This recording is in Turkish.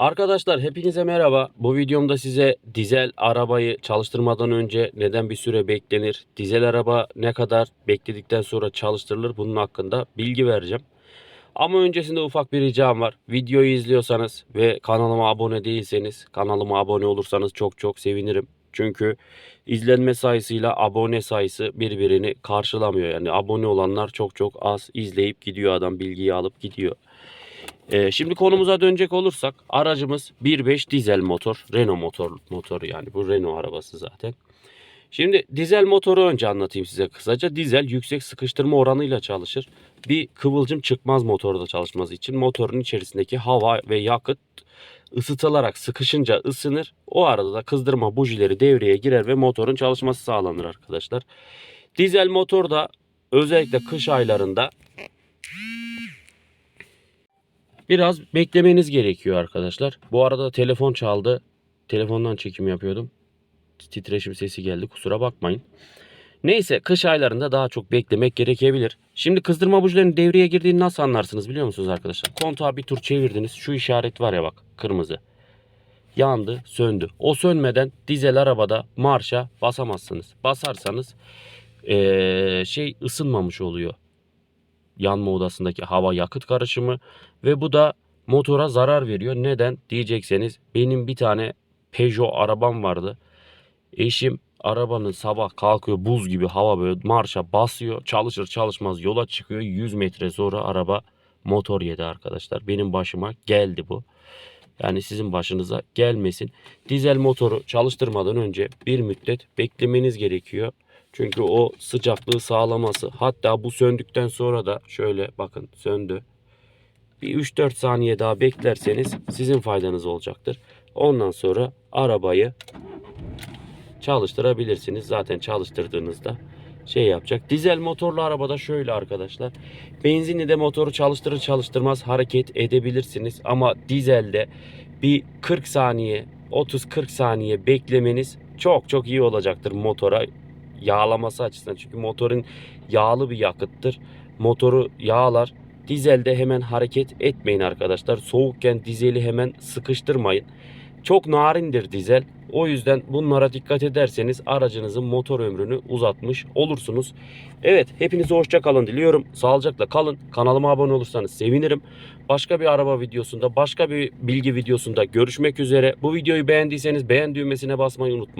Arkadaşlar hepinize merhaba. Bu videomda size dizel arabayı çalıştırmadan önce neden bir süre beklenir? Dizel araba ne kadar bekledikten sonra çalıştırılır? Bunun hakkında bilgi vereceğim. Ama öncesinde ufak bir ricam var. Videoyu izliyorsanız ve kanalıma abone değilseniz kanalıma abone olursanız çok çok sevinirim. Çünkü izlenme sayısıyla abone sayısı birbirini karşılamıyor. Yani abone olanlar çok çok az izleyip gidiyor adam bilgiyi alıp gidiyor. Ee, şimdi konumuza dönecek olursak aracımız 1.5 dizel motor. Renault motor motoru yani bu Renault arabası zaten. Şimdi dizel motoru önce anlatayım size kısaca. Dizel yüksek sıkıştırma oranıyla çalışır. Bir kıvılcım çıkmaz motorda çalışması için motorun içerisindeki hava ve yakıt ısıtılarak sıkışınca ısınır. O arada da kızdırma bujileri devreye girer ve motorun çalışması sağlanır arkadaşlar. Dizel motor da özellikle kış aylarında Biraz beklemeniz gerekiyor arkadaşlar. Bu arada telefon çaldı. Telefondan çekim yapıyordum. Titreşim sesi geldi. Kusura bakmayın. Neyse kış aylarında daha çok beklemek gerekebilir. Şimdi kızdırma bujilerinin devreye girdiğini nasıl anlarsınız biliyor musunuz arkadaşlar? Kontağı bir tur çevirdiniz. Şu işaret var ya bak kırmızı. Yandı, söndü. O sönmeden dizel arabada marşa basamazsınız. Basarsanız ee, şey ısınmamış oluyor yanma odasındaki hava yakıt karışımı ve bu da motora zarar veriyor. Neden diyecekseniz benim bir tane Peugeot arabam vardı. Eşim arabanın sabah kalkıyor buz gibi hava böyle marşa basıyor çalışır çalışmaz yola çıkıyor 100 metre sonra araba motor yedi arkadaşlar. Benim başıma geldi bu. Yani sizin başınıza gelmesin. Dizel motoru çalıştırmadan önce bir müddet beklemeniz gerekiyor. Çünkü o sıcaklığı sağlaması hatta bu söndükten sonra da şöyle bakın söndü. Bir 3-4 saniye daha beklerseniz sizin faydanız olacaktır. Ondan sonra arabayı çalıştırabilirsiniz. Zaten çalıştırdığınızda şey yapacak. Dizel motorlu arabada şöyle arkadaşlar. Benzinli de motoru çalıştırır çalıştırmaz hareket edebilirsiniz. Ama dizelde bir 40 saniye 30-40 saniye beklemeniz çok çok iyi olacaktır motora yağlaması açısından. Çünkü motorun yağlı bir yakıttır. Motoru yağlar. Dizelde hemen hareket etmeyin arkadaşlar. Soğukken dizeli hemen sıkıştırmayın. Çok narindir dizel. O yüzden bunlara dikkat ederseniz aracınızın motor ömrünü uzatmış olursunuz. Evet hepinize hoşça kalın diliyorum. Sağlıcakla kalın. Kanalıma abone olursanız sevinirim. Başka bir araba videosunda, başka bir bilgi videosunda görüşmek üzere. Bu videoyu beğendiyseniz beğen düğmesine basmayı unutmayın.